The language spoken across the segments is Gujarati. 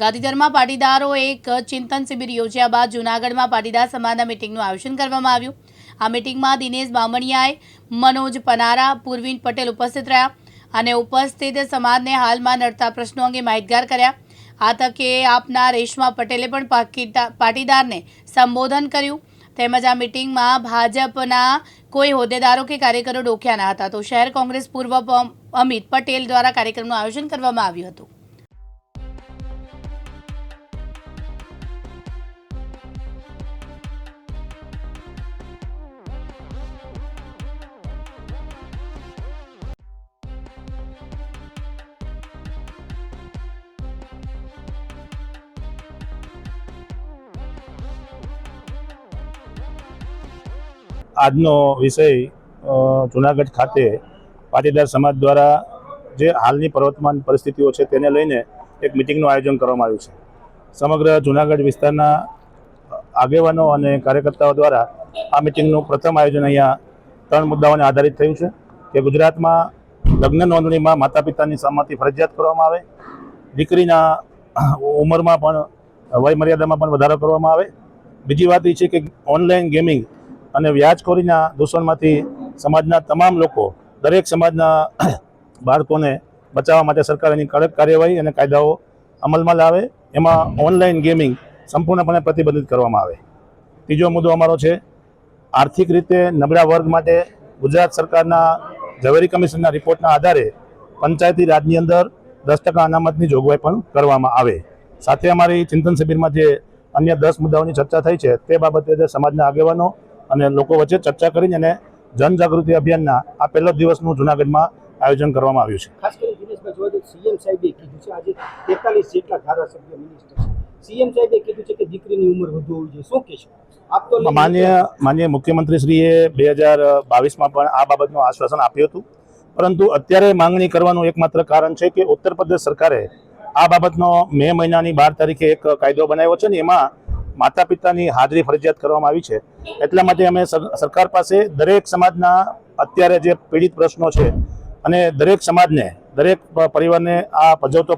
ગાંધીધરમાં પાટીદારો એક ચિંતન શિબિર યોજ્યા બાદ જૂનાગઢમાં પાટીદાર સમાજના મિટિંગનું આયોજન કરવામાં આવ્યું. આ મિટિંગમાં દિનેશ બામણિયાએ મનોજ પનારા, પૂર્વિન પટેલ ઉપસ્થિત રહ્યા અને ઉપસ્થિત સમાજને હાલમાં નડતા પ્રશ્નો અંગે માહિતગાર કર્યા. આ તકે આપના રેશમા પટેલે પણ પાટીદારને સંબોધન કર્યું. તેમજ આ મિટિંગમાં ભાજપના કોઈ હોદ્દેદારો કે કાર્યકરો ડોક્યા ન હતા. તો શહેર કોંગ્રેસ પૂર્વ અમિત પટેલ દ્વારા કાર્યક્રમનું આયોજન કરવામાં આવ્યું હતું. આજનો વિષય જુનાગઢ ખાતે પાટીદાર સમાજ દ્વારા જે હાલની પ્રવર્તમાન પરિસ્થિતિઓ છે તેને લઈને એક મિટિંગનું આયોજન કરવામાં આવ્યું છે. સમગ્ર જુનાગઢ વિસ્તારના આગેવાનો અને કાર્યકર્તાઓ દ્વારા આ મિટિંગનું પ્રથમ આયોજન અહીંયા ત્રણ મુદ્દાઓને આધારિત થયું છે કે ગુજરાતમાં લગ્ન નોંધણીમાં માતા પિતાની સંમતિ ફરજિયાત કરવામાં આવે, દીકરીના ઉંમરમાં પણ વયમર્યાદામાં પણ વધારો કરવામાં આવે. બીજી વાત એ છે કે ઓનલાઈન ગેમિંગ અને વ્યાજખોરીના દૂષણમાંથી સમાજના તમામ લોકો, દરેક સમાજના બાળકોને બચાવવા માટે સરકાર એની કડક કાર્યવાહી અને કાયદાઓ અમલમાં લાવે. એમાં ઓનલાઈન ગેમિંગ સંપૂર્ણપણે પ્રતિબંધિત કરવામાં આવે. ત્રીજો મુદ્દો અમારો છે, આર્થિક રીતે નબળા વર્ગ માટે ગુજરાત સરકારના ઝવેરી કમિશનના રિપોર્ટના આધારે પંચાયતી રાજની અંદર દસ ટકા અનામતની જોગવાઈ પણ કરવામાં આવે. સાથે અમારી ચિંતન શિબિરમાં જે અન્ય દસ મુદ્દાઓની ચર્ચા થઈ છે, તે બાબતે સમાજના આગેવાનો અને લોકો વચ્ચે ચર્ચા કરીને અને જનજાગૃતિ અભિયાનના આ પહેલો દિવસનું જુનાગઢમાં આયોજન કરવામાં આવ્યું છે. ખાસ કરીને દિનેશભાઈ જોવા જઈએ સીએમ સાહેબે કીધું છે આજે તેતાલીસ જેટલા ધારાસભ્ય મિનિસ્ટર સીએમ સાહેબે કીધું છે કે દીકરીની ઉંમર વધુ હોવી જોઈએ. શું કહેશો? આપ તો માન્ય માન્ય મુખ્યમંત્રીશ્રીએ બે હજાર બાવીસમાં પણ આ બાબતનું આશ્વાસન આપ્યું હતું. પરંતુ અત્યારે માંગણી કરવાનું એકમાત્ર કારણ છે કે ઉત્તર પ્રદેશ સરકારે આ બાબતનો મે મહિનાની બાર તારીખે એક કાયદો બનાવ્યો છે ને એમાં માતા પિતાની હાજરી ફરજિયાત કરવામાં આવી છે. એટલા માટે અમે સર- સરકાર પાસે દરેક સમાજના અત્યારે જે પીડિત પ્રશ્નો છે અને દરેક સમાજને, દરેક પરિવારને આ પજવતો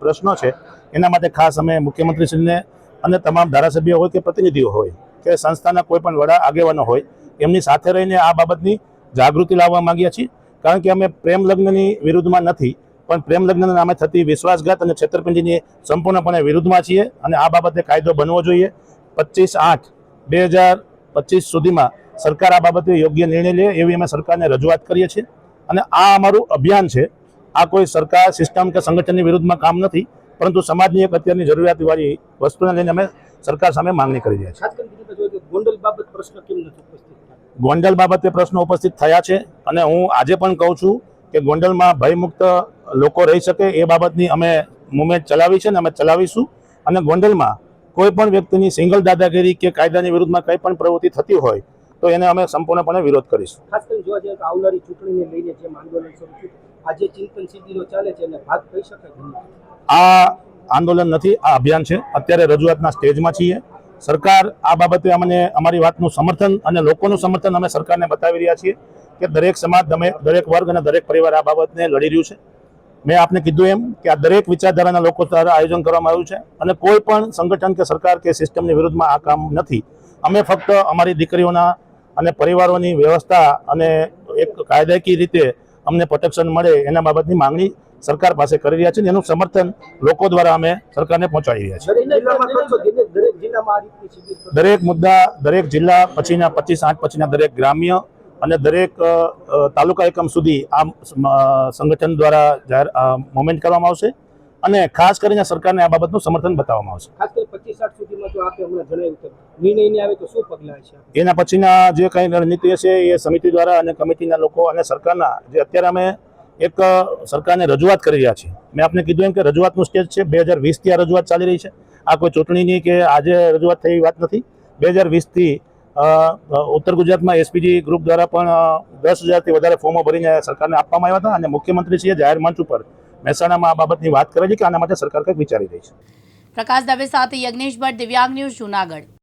પ્રશ્નો છે, એના માટે ખાસ અમે મુખ્યમંત્રીશ્રીને અને તમામ ધારાસભ્યો હોય કે પ્રતિનિધિઓ હોય કે સંસ્થાના કોઈ પણ વડા આગેવાનો હોય, એમની સાથે રહીને આ બાબતની જાગૃતિ લાવવા માંગીએ છીએ. કારણ કે અમે પ્રેમ લગ્નની વિરુદ્ધમાં નથી પણ પ્રેમ લગ્નના નામે થતી વિશ્વાસઘાત અને છેતરપિંડીની સંપૂર્ણપણે વિરુદ્ધમાં છીએ અને આ બાબતે કાયદો બનવો જોઈએ. પચીસ આઠ બે હજાર પચીસ સુધીમાં સરકાર આ બાબતે યોગ્ય નિર્ણય લે એવી અમે સરકારને રજૂઆત કરીએ છીએ. અને આ અમારું અભિયાન છે. આ કોઈ સરકાર સિસ્ટમ કે સંગઠનની વિરુદ્ધમાં કામ નથી પરંતુ સમાજની એક અત્યારની જરૂરિયાતવાળી વસ્તુને લઈને અમે સરકાર સામે માંગણી કરી રહ્યા છીએ. ગોંડલ બાબત પ્રશ્ન કેમ નથી ઉપસ્થિત ગોંડલ બાબતે પ્રશ્નો ઉપસ્થિત થયા છે અને હું આજે પણ કહું છું કે ગોંડલમાં ભયમુક્ત લોકો રહી શકે એ બાબતની અમે મુવમેન્ટ ચલાવી છે અને અમે ચલાવીશું. અને ગોંડલમાં કોઈ પણ વ્યક્તિની સિંગલ દાદાગીરી કે કાયદાની વિરુદ્ધમાં કંઈ પણ પ્રવૃત્તિ થતી હોય તો એને અમે સંપૂર્ણપણે વિરોધ કરીશું. ખાસ કરીને જોવા જઈએ તો આવનારી ચૂંટણીને લઈને જે આંદોલન શરૂ આજે ચિંતન સિદ્ધિનો ચાલે છે અને ભાગ થઈ શકે આ આંદોલન નથી આ અભિયાન છે. અત્યારે રજૂઆતના સ્ટેજમાં છીએ. સરકાર આ બાબતે અમને અમારી વાતનું સમર્થન અને લોકોનું સમર્થન અમે સરકારને બતાવી રહ્યા છીએ કે દરેક સમાજ દરેક વર્ગ અને દરેક પરિવાર આ બાબતને લડી રહ્યું છે. મેં આપને કીધું એમ કે આ દરેક વિચારધારાના લોકો દ્વારા આયોજન કરવામાં આવ્યું છે અને કોઈ પણ સંગઠન કે સરકાર કે સિસ્ટમની વિરુદ્ધમાં આ કામ નથી અમે ફક્ત અમારી દીકરીઓના અને પરિવારોની વ્યવસ્થા અને એક કાયદાકીય રીતે અમને પ્રોટેક્શન મળે એના બાબતની માંગણી સરકાર પાસે કરી રહ્યા છે એનું સમર્થન લોકો દ્વારા અમે સરકારને પહોંચાડી રહ્યા છીએ? દરેક મુદ્દા દરેક જિલ્લા પછીના પચીસ, આઠ પછીના દરેક ગ્રામ્ય અને દરેક તાલુકા એકમ સુધી આ સંગઠન દ્વારા જાહેર મોમેન્ટ કરવામાં આવશે અને ખાસ કરીને સરકારને આ બાબતનું સમર્થન બતાવવામાં આવશે. ખાસ કરી પચીસ સાઠ સુધીમાં જો આપે હમણાં જણાવ્યું કે નિર્ણય આવે તો શું પગલાં છે એના પછીના જે કંઈ રણનીતિ હશે એ સમિતિ દ્વારા અને કમિટીના લોકો અને સરકારના જે અત્યારે અમે એક સરકારને રજૂઆત કરી રહ્યા છીએ. મેં આપને કીધું એમ કે રજૂઆતનું સ્ટેજ છે. બે હજાર વીસથી આ રજૂઆત ચાલી રહી છે. આ કોઈ ચૂંટણીની કે આજે રજૂઆત થઈ વાત નથી. બે હજાર વીસથી ઉત્તર ગુજરાતમાં એસપીજી ગ્રુપ દ્વારા પણ દસ હજારથી વધારે ફોર્મો ભરીને સરકારને આપવામાં આવ્યા હતા અને મુખ્યમંત્રીશ્રીએ જાહેર મંચ ઉપર મહેસાણામાં આ બાબતની વાત કરે છે કે આના માટે સરકાર કંઈક વિચારી રહી છે. પ્રકાશ દવે સાથે યજ્ઞેશ ભટ્ટ દિવ્યાંગ ન્યૂઝ જૂનાગઢ.